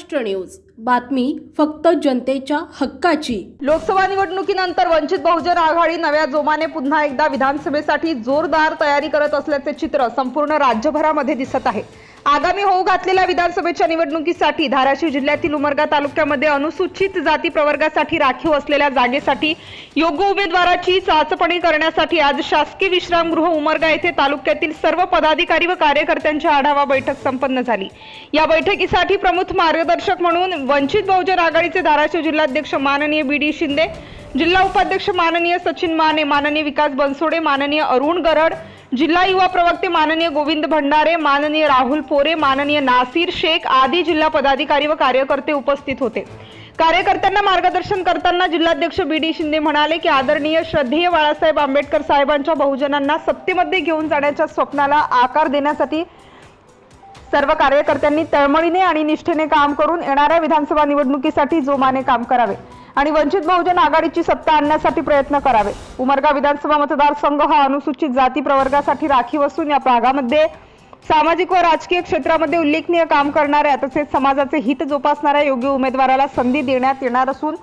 Maharashtra news. बातमी फक्त जनतेच्या हक्काची. लोकसभा निवडणुकीनंतर वंचित बहुजन आघाडी नव्या जोमाने पुन्हा एकदा विधानसभेसाठी जोरदार तयारी करत असल्याचे चित्र संपूर्ण राज्यभरामध्ये दिसत आहे. आगामी होऊ घातलेल्या विधानसभेच्या निवडणुकीसाठी धाराशिव जिल्ह्यातील उमरगा तालुक्यामध्ये अनुसूचित जाती प्रवर्गासाठी राखीव असलेल्या जागेसाठी योग्य उमेदवाराची चाचपणी करण्यासाठी आज शासकीय विश्रामगृह उमरगा येथे तालुक्यातील सर्व पदाधिकारी व कार्यकर्त्यांची आढावा बैठक संपन्न झाली. या बैठकीसाठी प्रमुख मार्गदर्शक म्हणून वंचित बहुजन आघाडीचे धाराशिव जिल्हाध्यक्ष माननीय बी डी शिंदे जिल्हा उपाध्यक्ष माननीय सचिन माने माननीय विकास बनसोडे माननीय अरुण गरड जिल्हा युवा प्रवक्ते माननीय गोविंद भंडारे माननीय राहुल पोरे माननीय नासिर शेख आदी जिल्हा पदाधिकारी व कार्यकर्ते उपस्थित होते. कार्यकर्त्यांना मार्गदर्शन करताना जिल्हाध्यक्ष बी डी शिंदे म्हणाले की आदरणीय श्रद्धेय बाळासाहेब आंबेडकर साहेबांच्या बहुजनांना सत्तेमध्ये घेऊन जाण्याच्या स्वप्नाला आकार देण्यासाठी सर्व कार्यकर्त्यांनी तळमळीने आणि निष्ठेने काम करून येणाऱ्या विधानसभा निवडणुकीसाठी जोमाने काम करावे आणि वंचित बहुजन आघाडीची सत्ता आणण्यासाठी प्रयत्न करावे. उमरगा विधानसभा मतदारसंघ हा अनुसूचित जाती प्रवर्गासाठी राखीव असून या भागामध्ये सामाजिक व राजकीय क्षेत्रामध्ये उल्लेखनीय काम करणाऱ्या तसेच समाजाचे हित जोपासणाऱ्या योग्य उमेदवाराला संधी देण्यात येणार असून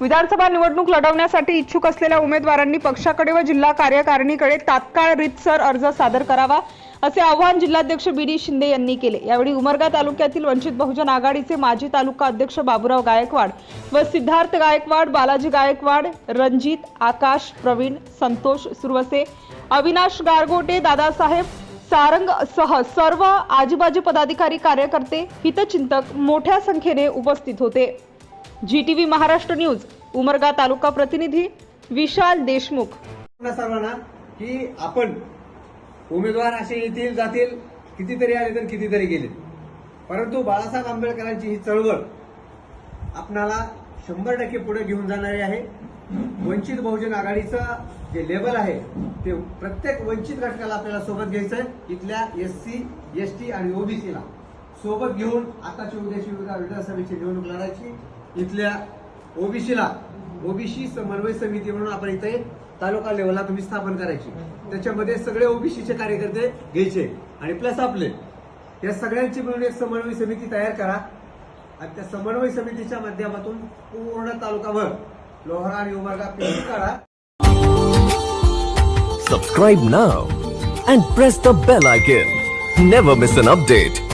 विधानसभा निवडणूक लढवण्यासाठी इच्छुक असलेल्या उमेदवारांनी पक्षाकडे व जिल्हा कार्यकारिणीकडे तात्काळ रितसर अर्ज सादर करावा असे आवाहन जिल्हाध्यक्ष बी डी शिंदे यांनी केले. यावेळी उमरगा तालुक्यातील वंचित बहुजन आघाडीचे माजी तालुका अध्यक्ष बाबुराव गायकवाड व सिद्धार्थ गायकवाड बालाजी गायकवाड रणजित आकाश प्रवीण संतोष सुरवसे अविनाश गारगोटे दादासाहेब सारंग सह सर्व आजूबाजू पदाधिकारी कार्यकर्ते हितचिंतक मोठ्या संख्येने उपस्थित होते. G T V Maharashtra news Umarga taluka प्रतिनिधी विशाल देशमुख. सर्वांना की आपण उमेदवार असे येतील जातील कितीतरी आले तर कितीतरी गेले परंतु बाळासाहेब आंबेडकरांची ही चळवळ आपणाला शंभर टक्के पुढे घेऊन जाणारी आहे. वंचित बहुजन आघाडीचं जे लेवल आहे ते प्रत्येक वंचित घटकाला आपल्याला सोबत घ्यायचं आहे इथल्या एस सी एस टी आणि ओबीसीला सोबत घेऊन आताची उद्याची विधानसभेची निवडणूक लढायची. इथल्या ओबीसीला ओबीसी समन्वय समिती म्हणून आपण इथे तालुका लेवलला तुम्ही स्थापन करायची. त्याच्यामध्ये सगळे ओबीसीचे कार्यकर्ते घ्यायचे आणि प्लस आपले. या सगळ्यांची मिळून एक समन्वय समिती तयार करा. आणि त्या समन्वय समितीच्या माध्यमातून पूर्ण तालुकाभर लोहरा आणि उमरगा पेशी करा subscribe now and press the bell icon never miss an update